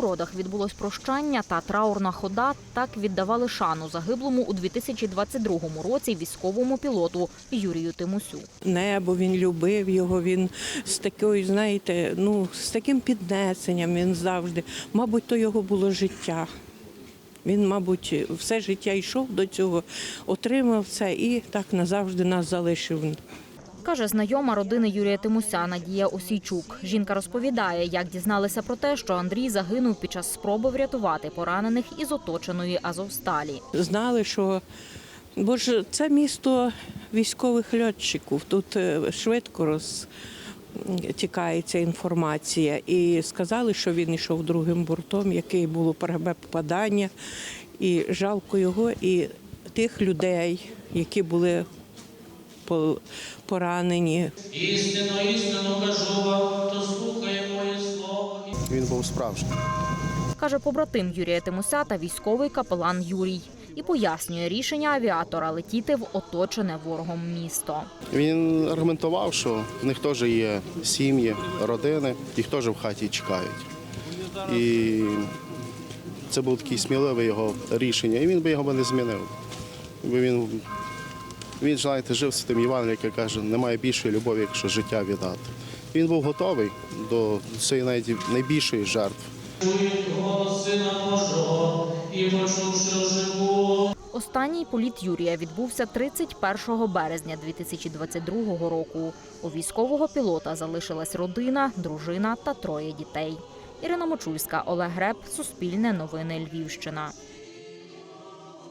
Бродах відбулось прощання та траурна хода. Так віддавали шану загиблому у 2022 році військовому пілоту Юрію Тимусю. Небо він любив його. Він з такою, знаєте, ну з таким піднесенням він завжди. Мабуть, то його було життя. Він, мабуть, все життя йшов до цього, отримав це і так назавжди нас залишив. Каже знайома родини Юрія Тимуся Надія Осійчук. Жінка розповідає, як дізналися про те, що Андрій загинув під час спроби врятувати поранених із оточеної Азовсталі. Знали, що бо ж це місто військових льотчиків. Тут е, швидко розтікається інформація. І сказали, що він йшов другим бортом, який було ПРБ попадання. І жалко його і тих людей, які були поранені. Істинно, істинно кажу вам, хто слухає моє слово. Він був справжній. Каже побратим Юрія Тимуся та військовий капелан Юрій. І пояснює рішення авіатора летіти в оточене ворогом місто. Він аргументував, що в них теж є сім'ї, родини, їх теж в хаті чекають. І це був такий сміливе його рішення, і він би його не змінив. Бо він, він знаєте, жив з тим Іваном, який каже, немає більшої любові, якщо життя віддати. Він був готовий до цієї найбільшої жертви. Останній політ Юрія відбувся 31 березня 2022 року. У військового пілота залишилась родина, дружина та троє дітей. Ірина Мочульська, Олег Греб, Суспільне новини Львівщина.